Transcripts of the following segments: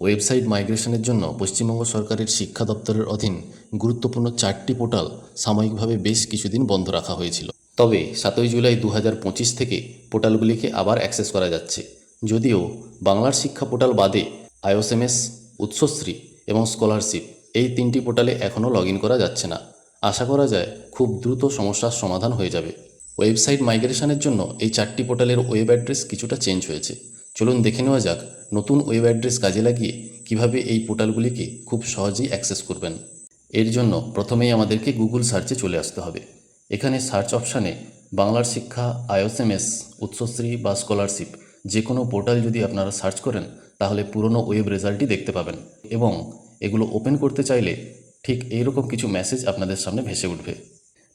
Website মাইগ্রেশনের জন্য পশ্চিমবঙ্গ সরকারের শিক্ষা দপ্তরের অধীন গুরুত্বপূর্ণ চারটি পোর্টাল সাময়িকভাবে বেশ কিছুদিন বন্ধ রাখা হয়েছিল। তবে সাতই জুলাই দু থেকে পোর্টালগুলিকে আবার অ্যাক্সেস করা যাচ্ছে। যদিও বাংলার শিক্ষা পোর্টাল বাদে আইওসএমএস উৎসশ্রী এবং স্কলারশিপ এই তিনটি পোর্টালে এখনও লগ করা যাচ্ছে না। আশা করা যায় খুব দ্রুত সমস্যার সমাধান হয়ে যাবে। ওয়েবসাইট মাইগ্রেশনের জন্য এই চারটি পোর্টালের ওয়েব অ্যাড্রেস কিছুটা চেঞ্জ হয়েছে। চলুন দেখে নেওয়া যাক নতুন ওয়েব অ্যাড্রেস কাজে লাগিয়ে কীভাবে এই পোর্টালগুলিকে খুব সহজেই অ্যাক্সেস করবেন। এর জন্য প্রথমেই আমাদেরকে গুগল সার্চে চলে আসতে হবে। এখানে সার্চ অপশানে বাংলার শিক্ষা আইওসএমএস উৎসশ্রী বা স্কলারশিপ যে কোনো পোর্টাল যদি আপনারা সার্চ করেন, তাহলে পুরনো ওয়েব রেজাল্টই দেখতে পাবেন এবং এগুলো ওপেন করতে চাইলে ঠিক এইরকম কিছু মেসেজ আপনাদের সামনে ভেসে উঠবে।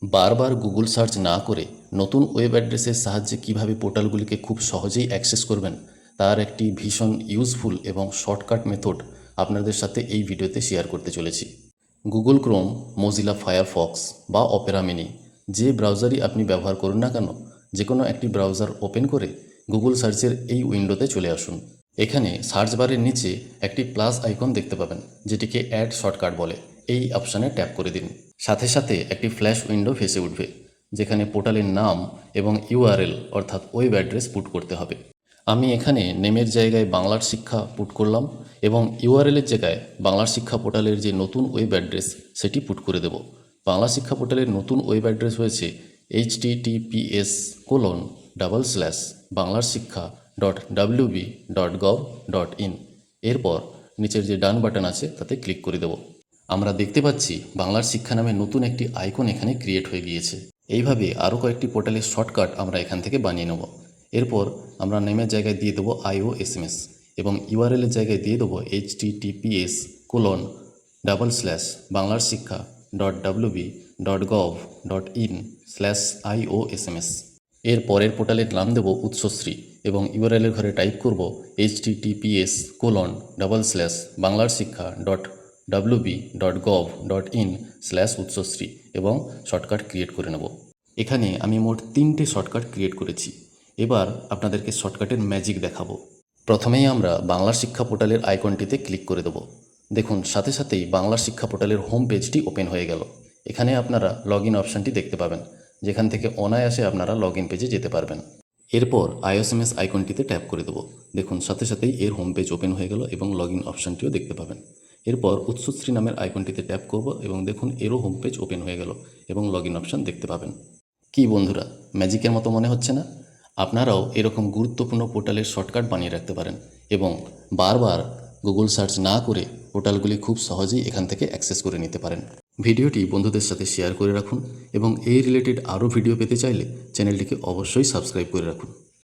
বারবার গুগল সার্চ না করে নতুন ওয়েব অ্যাড্রেসের সাহায্যে কীভাবে পোর্টালগুলিকে খুব সহজেই অ্যাক্সেস করবেন তার একটি ভীষণ ইউজফুল এবং শর্টকাট মেথড আপনাদের সাথে এই ভিডিওতে শেয়ার করতে চলেছি। গুগল ক্রোম মজিলা ফায়ারফক্স বা অপেরা মিনি যে ব্রাউজারই আপনি ব্যবহার করুন না কেন যে কোনো একটি ব্রাউজার ওপেন করে গুগল সার্চের এই উইন্ডোতে চলে আসুন। এখানে সার্চ বারের নিচে একটি প্লাস আইকন দেখতে পাবেন, যেটিকে অ্যাড শর্টকাট বলে। এই অপশানে ট্যাপ করে দিন। সাথে সাথে একটি ফ্ল্যাশ উইন্ডো ভেসে উঠবে, যেখানে পোর্টালের নাম এবং ইউআরএল অর্থাৎ ওয়েব অ্যাড্রেস পুট করতে হবে। আমি এখানে নেমের জায়গায় বাংলার শিক্ষা পুট করলাম এবং ইউআরএলের জায়গায় বাংলার শিক্ষা পোর্টালের যে নতুন ওয়েব অ্যাড্রেস সেটি পুট করে দেব। বাংলা শিক্ষা পোর্টালের নতুন ওয়েব অ্যাড্রেস হয়েছে H T TPS colon double slash Banglar Shiksha dot WB dot gov dot in এরপর নিচের যে ডান বাটন আছে তাতে ক্লিক করে দেব। আমরা দেখতে পাচ্ছি বাংলার শিক্ষা নামে নতুন একটি আইকন এখানে ক্রিয়েট হয়ে গিয়েছে। এইভাবে আরও কয়েকটি পোর্টালের শর্টকাট আমরা এখান থেকে বানিয়ে নেব। এরপর আমরা নেমের জায়গায় দিয়ে দেবো আইও এসএমএস এবং ইউআরএলের জায়গায় দিয়ে দেবো H T TPS colon double slash Banglar Shiksha dot WB dot gov dot in slash IO SMS এর পরের পোর্টালের নাম দেব উৎসশ্রী এবং ইউআরএলের ঘরে টাইপ করব H T TPS colon double slash Banglar Shiksha dot WB dot gov dot in slash Utsashree এবং shortcut create করে নেব। এখানে আমি মোট তিনটে শর্টকাট ক্রিয়েট করেছি। এবার আপনাদেরকে শর্টকাটের ম্যাজিক দেখাবো। প্রথমেই আমরা বাংলার শিক্ষা পোর্টালের আইকনটিতে ক্লিক করে দেবো। দেখুন, সাথে সাথেই বাংলার শিক্ষা পোর্টালের হোম পেজটি ওপেন হয়ে গেল। এখানে আপনারা লগ ইন অপশানটি দেখতে পাবেন, যেখান থেকে অনায়াসে আপনারা লগ ইন পেজে যেতে পারবেন। এরপর আইএসএমএস আইকনটিতে ট্যাপ করে দেবো। দেখুন, সাথে সাথেই এর হোম পেজ ওপেন হয়ে গেল এবং লগ ইন অপশানটিও দেখতে পাবেন। এরপর উৎসশ্রী নামের আইকনটিতে ট্যাপ করব এবং দেখুন, এরও হোম পেজ ওপেন হয়ে গেল এবং লগ ইন অপশান দেখতে পাবেন। কি বন্ধুরা, ম্যাজিকের মতো মনে হচ্ছে না? আপনারাও এরকম গুরুত্বপূর্ণ পোর্টালের শর্টকাট বানিয়ে রাখতে পারেন এবং বারবার গুগল সার্চ না করে পোর্টালগুলি খুব সহজেই এখান থেকে অ্যাক্সেস করে নিতে পারেন। ভিডিওটি বন্ধুদের সাথে শেয়ার করে রাখুন এবং এই রিলেটেড আরও ভিডিও পেতে চাইলে চ্যানেলটিকে অবশ্যই সাবস্ক্রাইব করে রাখুন।